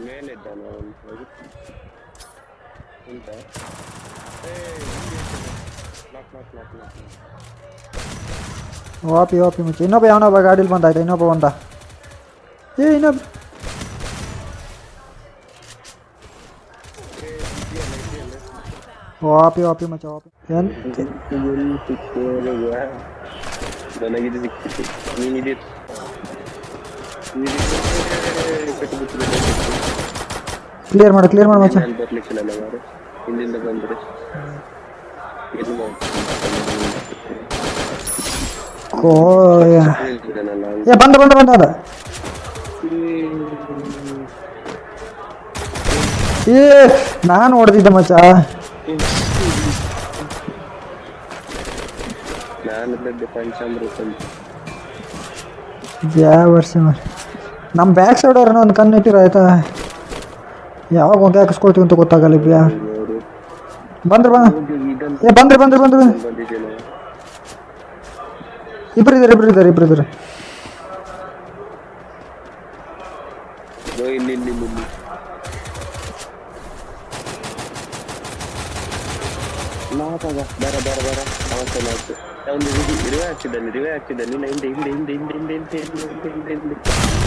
मैंने वापी वापी मुझे। इन पे आना गाड़ी बंद आई तो इन पे बंदा। ये इन वापी वापी मचा वापी। यार कितने तो सिक्की मिनी दिस मिनी ಕ್ಲಿಯರ್ ಮಾಡು ಕ್ಲಿಯರ್ ಮಾಡು ಮಚ್ಚ. ನಾನು ಬರ್ಲಿಕ್ಕಿಲ್ಲ ಮಾರು ಹಿಂದಿಂದ ಬಂದ್ರೆ ಕೋ ಏ ಬಂದ ಬಂದ ಬಂದ ಅದ. ಏ ನಾನು ಹೊಡೆದಿದ್ದೆ ಮಚ್ಚ. ನಾನು ದೊಡ್ಡ ಪಂಚಾಮೃತ ಅಂತ. ಯಾವ ವರ್ಷ ಮಾಡಿ ನಮ್ಮ ಬ್ಯಾಕ್ ಸೈಡ್ ಅವ್ರನ್ನ ಒಂದು ಕಣ್ಣು ಇಟ್ಟಿರ ಆಯ್ತಾ ಯಾವಾಗ ಹೊಗೆ ಹಾಕಿಸ್ಕೊಳ್ತೀವಿ ಅಂತ ಗೊತ್ತಾಗಲ್ಲ ಬ್ಯಾ ಅವರು ಬಂದ್ರೆ ಬಂದ ಇದಂತ ಏ ಬಂದ್ರೆ ಬಂದ್ರೆ ಬಂದ್ರೆ ಬಂದಿದ್ದೇನೆ ಇಬ್ರು ಇದ್ದಾರೆ ಇಬ್ರು ಇದ್ದಾರೆ ಇಬ್ರು ಇದ್ದಾರೆ ಓ, ಇಲ್ಲಿ ಇಲ್ಲಿ ಇಲ್ಲಿ ಇಲ್ಲಿ ಮಾತಾಗ ಬರ ಬರ ಬರ ಅವಶ್ಯ ಆಯ್ತು ಅವನು ರಿವೇ ಹಾಕಿದ್ದಾನೆ ರಿವೇ ಹಾಕಿದ್ದಾನೆ ಇಲ್ಲ ಹಿಂದೆ ಹಿಂದೆ ಹಿಂದೆ ಹಿಂದೆ ಹಿಂದೆ ಹಿಂದೆ ಹಿಂದೆ ಹಿಂದೆ ಹಿಂದೆ ಹಿಂದೆ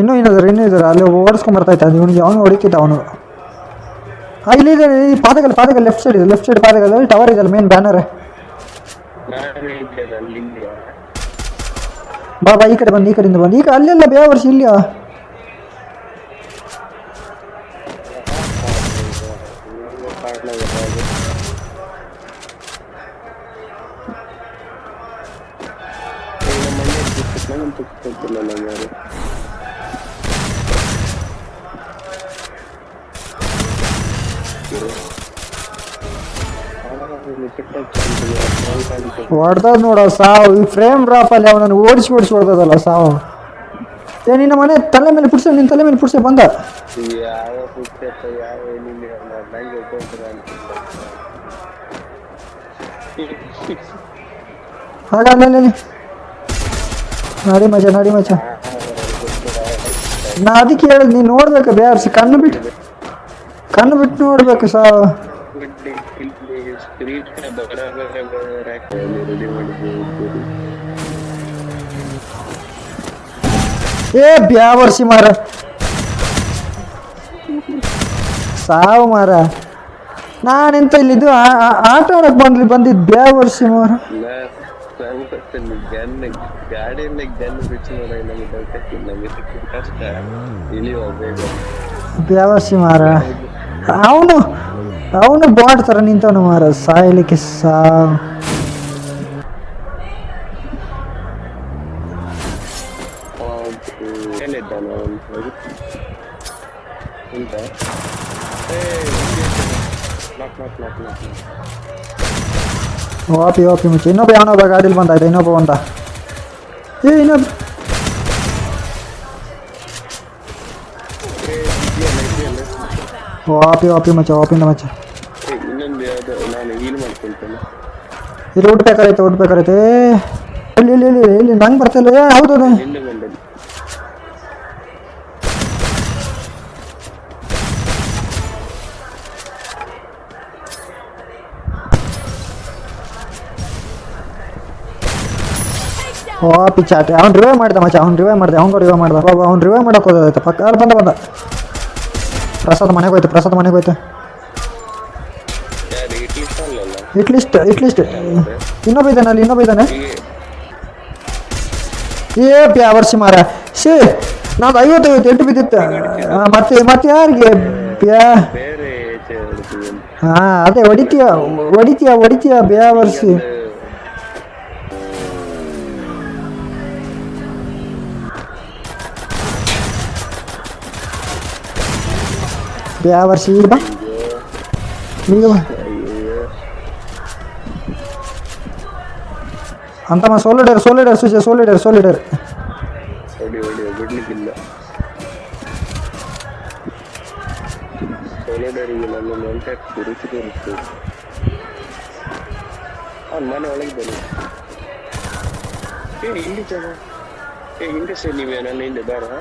ಇನ್ನೂ ಇನ್ನಿದ್ದಾರೆ ಇನ್ನೂ ಇದ್ದಾರೆ ಅಲ್ಲಿ ಓಡಿಸ್ಕೊಂಡು ಬರ್ತಾ ಇದ್ದ ಇವನಿಗೆ, ಅವನು ಹೊಡಿತಿದ್ದ, ಅವನು. ಇಲ್ಲಿ ಇದೆ ಈ ಪಾದಗಲ್ ಪಾದಗಲ್ ಲೆಫ್ಟ್ ಸೈಡ್ ಇದೆ ಲೆಫ್ಟ್ ಸೈಡ್ ಪಾದಗಲ್ಲಿ ಟವರ್ ಇದೆ ಮೇನ್ ಬ್ಯಾನರ್ ಬಾಬಾ ಈ ಕಡೆ ಬಂದು, ಈ ಕಡೆಯಿಂದ ಬಂದು. ಈಗ ಅಲ್ಲೆಲ್ಲ ಬ್ಯಾ ವರ್ಷ ಇಲ್ಲಿಯಾ? ಹೊಡ್ದದ್ ನೋಡ ಸಾವು. ಈ ಫ್ರೇಮ್ ಡ್ರಾಪ್ ಅಲ್ಲಿ ಅವನನ್ನು ಓಡಿಸಿ ಓಡಿಸಿ ಹೊಡ್ದದಲ್ಲ ಸಾವು. ಏ, ನಿನ್ನ ಮನೆ ತಲೆ ಮೇಲೆ ಪುಡ್ಸೆ ನಿನ್ನ ತಲೆ ಮೇಲೆ ಪುಡ್ಸೆ ಬಂದ. ಹಾಗಾದ್ಮೇಲೆ ನಾಡಿ ಮಜ ನಡಿ ಮಜ ನಾ ಅದಕ್ಕೆ ಹೇಳಿದ್ ನೀನು ನೋಡ್ಬೇಕು ಬೇರ್ಸಿ ಕಣ್ಣು ಬಿಟ್ಟು ಕಣ್ಣು ಬಿಟ್ಟು ನೋಡ್ಬೇಕು ಸಾವು. Eh, marah. Sao marah. Nah, nanti itu ada anak bandel bandi dia versi marah. Biar versi marah. Aku ಅವನು ಬಾಟ್ ಥರ ನಿಂತವನು ಮಾರ ಸಾಯಲಿಕ್ಕೆ ಸಾ ವಾಪಿ ವಾಪಿ ಮುಚ್ಚಿ ಇನ್ನೊಬ್ಬ ಯಾವನೊಬ್ಬ ಗಾಡಿಲಿ ಬಂದ ಇನ್ನೊಬ್ಬ ಬಂದ ಏ ಇನ್ನೊಬ್ಬ वापे वापे मचा वापे ना मचा ರೋಡ್ ಪೇ ಕರೈತೆ ರೋಡ್ ಪೇ ಕರೈತೆ ಇಲ್ಲಿ ಇಲ್ಲಿ ಇಲ್ಲಿ ಇಲ್ಲಿ ನಂಗೆ ಬರ್ತಿಲ್ಲ ಹೌದು ಓ ಪಿಚ್ಚಾಟೆ ಅವ್ನು ರಿವೈವ್ ಮಾಡ್ದೆ ಮಚ್ಚ ಅವ್ನು ರಿವೈವ್ ಮಾಡ್ದೆ ಅವ್ನು ರಿವೈವ್ ಮಾಡ್ದ ಅವ್ನು ರಿವೈವ್ ಮಾಡೋಕೆ ಹೋದಾಯ್ತು ಪಕ್ಕ ಅಲ್ಲಿ ಬಂದ ಬಂದ ಪ್ರಸಾದ್ ಮನೆಗೆ ಹೋಯ್ತು ಪ್ರಸಾದ ಮನೆಗೆ ಹೋಯ್ತು. ಇಟ್ಲಿಸ್ಟ್ ಇಟ್ಲಿಸ್ಟ್ ಇನ್ನೊಬ್ಬ ಇದ್ದಾನೆ ಅಲ್ಲಿ ಇನ್ನೊಬ್ಬ ಇದ್ದಾನೆ. ಏ ಬ್ಯಾವರ್ಸಿ ಮಾರ ಶೇ ನಾದು ಐವತ್ತೈವತ್ತು ಎಂಟು ಬಿದ್ದಿತ್ತು. ಮತ್ತೆ ಮತ್ತೆ ಯಾರಿಗೆ? ಬ್ಯಾ ಹಾ ಅದೇ ಹೊಡಿತೀಯ ಹೊಡಿತೀಯ ಹೊಡಿತೀಯ ಬ್ಯಾವರ್ಸಿ. தேவர் சீடா நீங்க அந்தமா சொல்லிடர் சொல்லிடர் சுஜ சொல்லிடர் சொல்லிடர் ஓடி ஓடி வீட்டுக்கு இல்ல சொல்லிடர் இங்க நம்ம கான்டாக்ட் குறிச்சிட்டு இருக்கு அவன் மன ஒளி பண்ணு ஏய் இங்க சேனல் ஏய் இங்க சேனல் வேணும் இந்த தாரா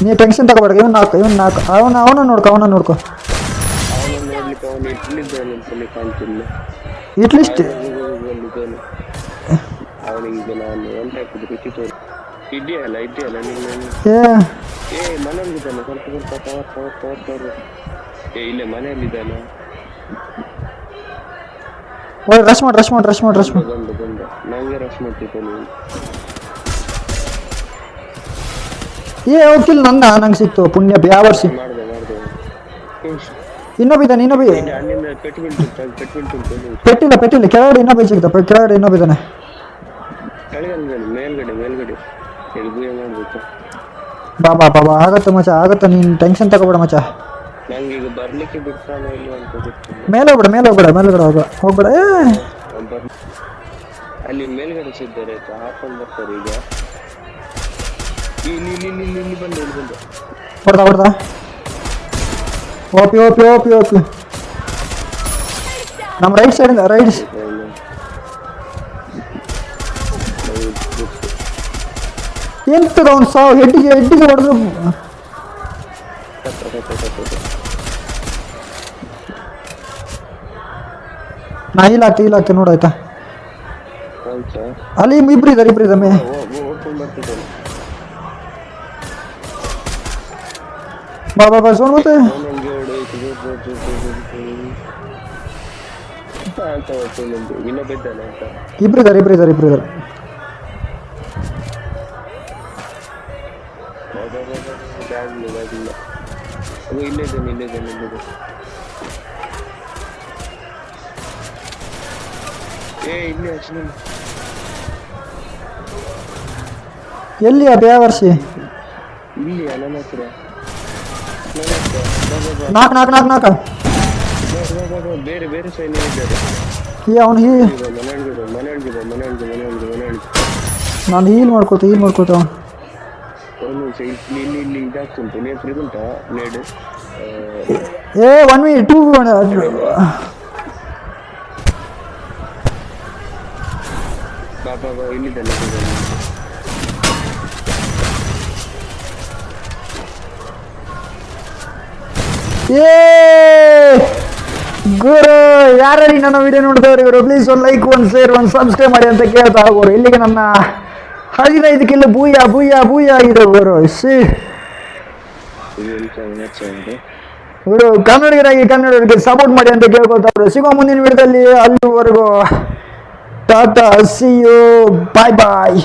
ನೀ ಟೆನ್ಷನ್ ತಗೋಬೇಡ ಇವ್ನು ನಾಲ್ಕು ಇವ್ನು ನಾಲ್ಕು ಅವನ ಅವನ ನೋಡ್ಕೊ ಅವನ ನೋಡ್ಕೊ. ಇಟ್ಲಿಸ್ಟ್ ಏ ಏ ಮನೆಯಲ್ಲಿದ್ದಾನೆ ಸ್ವಲ್ಪ ಸ್ವಲ್ಪ ಕವರ್ ಕವರ್ ಕವರ್ ಕವರ್ ಏ ಇಲ್ಲೇ ಮನೆಯಲ್ಲಿದ್ದಾನೆ ಓಯ್ ರಶ್ ಮಾಡಿ ರಶ್ ಮಾಡಿ ರಶ್ ಮಾಡಿ. ರಶ್ ಮಾಡಿ ನಂಗೆ ರಶ್ ಮಾಡ್ತಿದ್ದೆ ಏ ಹೋಗ್ತಿಲ್ಲ ನನ್ನ ನಂಗೆ ಸಿಕ್ತು, ಪುಣ್ಯ ಯಾವ ವರ್ಷ. ಇನ್ನೊಬ್ಬಿದ್ದಾನೆ ಇನ್ನೊಬ್ಬ. ಪೆಟ್ಟಿಲ್ಲ ಪೆಟ್ಟಿಲ್ಲ ಕೆಳಗಡೆ ಇನ್ನೊಬ್ಬ ಸಿಗ್ತ ಕೆಳಗಡೆ ಇನ್ನೊಬ್ಬಿದ್ದಾನೆ ಬಾ ಬಾ ಬಾ ಬಾ, ಆಗತ್ತೆ ಮಚ ಆಗತ್ತೆ, ನೀನು ಟೆನ್ಷನ್ ತಗೋಬೇಡ ಮಚ ಮೇಲೆ ಹೋಗ್ಬೇಡ ಮೇಲೆ ಹೋಗ್ಬೇಡ ಮೇಲ್ಗಡೆ ಹೋಗ ಹೋಗ್ಬೇಡ ಅವ್ನ್ ಅಲ್ಲಿ ಮೇಲ್ಗಡೆ ಆಯ್ತಾ ಹಾಕೊಂಡು ಬರ್ತಾರೆ ಈಗ. ಇಲ್ಲಿ ಇಲ್ಲಿ ಇಲ್ಲಿ ಇಲ್ಲಿ ಇಲ್ಲಿ ಬಂದ ಇಲ್ಲಿ ಬಂದ ಹೊಡ್ದ ಹೊಡ್ದ ಓಪಿ ಓಪಿ ಓಪಿ ಓಪಿ ನಮ್ಮ ರೈಟ್ ಸೈಡಿಂದ ರೈಟ್ ಎಂತದ ಅವ್ನು ಸಾವು ಹೆಡ್ಡಿಗೆ ಹೆಡ್ಡಿಗೆ ಹೊಡೆದ್ರು ನಾ ಇಲ್ಲ ಆಗ್ತಿ ಇಲ್ಲ ಆಗ್ತಿ ನೋಡಾಯ್ತಾ ಆಯ್ತಾ ಅಲ್ಲಿ ಇಬ್ರು ಇದ್ದಾರೆ ಇಬ್ರು ಇದ್ದಾರೆ ಹೊಡೆಯಿತು ಅಂತ ಹೊಡ್ಕೊಂಡು ಇನ್ನೊಬ್ಬ ಇದ್ದಾನೆ ಅಂತ ಇಬ್ರು ಇದಾರೆ ಇಬ್ರು ಇದಾರೆ ಇಬ್ರು ಇದಾರೆ ಇಲ್ಲೇ ಇದ್ದಾನೆ ಇಲ್ಲೇ ಇದ್ದಾನೆ ಇಲ್ಲೇ ಏ ಇಲ್ಲೇ ಅಚ್ಚು ಎಲ್ಲಿ ಆ ಬ್ಯಾವರ್ಸಿ ಇಲ್ಲಿ ಅಲ್ಲ ಹತ್ರ ನಾಕ್ ನಾಕ್ ನಾಕ ಬಾ. ಬೇರೆ ಬೇರೆ ಸೈನ್ ಈ ಅವ್ನು ಹೀ ನಾನು ಹೀಲ್ ಮಾಡ್ಕೋತ ಹೀಲ್ ಮಾಡ್ಕೋತ. ಏ ಒನ್ ಮಿ ಟೂ ಪಾಪ ಇಲ್ಲಿದ್ದಾನೆ. ಏ ಗುರು ಯಾರ್ಯಾರಿಗೆ ನನ್ನ ವಿಡಿಯೋ ನೋಡ್ತಾವ್ರಿ ಇವರು? ಪ್ಲೀಸ್ ಒಂದು ಲೈಕ್ ಒಂದು ಶೇರ್ ಒಂದು ಸಬ್ಸ್ಕ್ರೈಬ್ ಮಾಡಿ ಅಂತ ಕೇಳ್ತಾ ಹೋಗೋರು ಇಲ್ಲಿಗೆ ನನ್ನ ಹದಿನೈದು ಕಿಲೋ ಬೂಯ ಬೂಯ ಬೂಯ ಆಗಿದೆ ಗುರು. ಸಿ. ಗುರು, ಕನ್ನಡಿಗರಾಗಿ ಕನ್ನಡಿಗರಿಗೆ ಸಪೋರ್ಟ್ ಮಾಡಿ ಅಂತ ಕೇಳ್ಕೊತಾವ್ರು ಸಿಗೋ ಮುಂದಿನ ವಿಡಿಯೋದಲ್ಲಿ ಅಲ್ಲಿವರೆಗೂ tata see you bye bye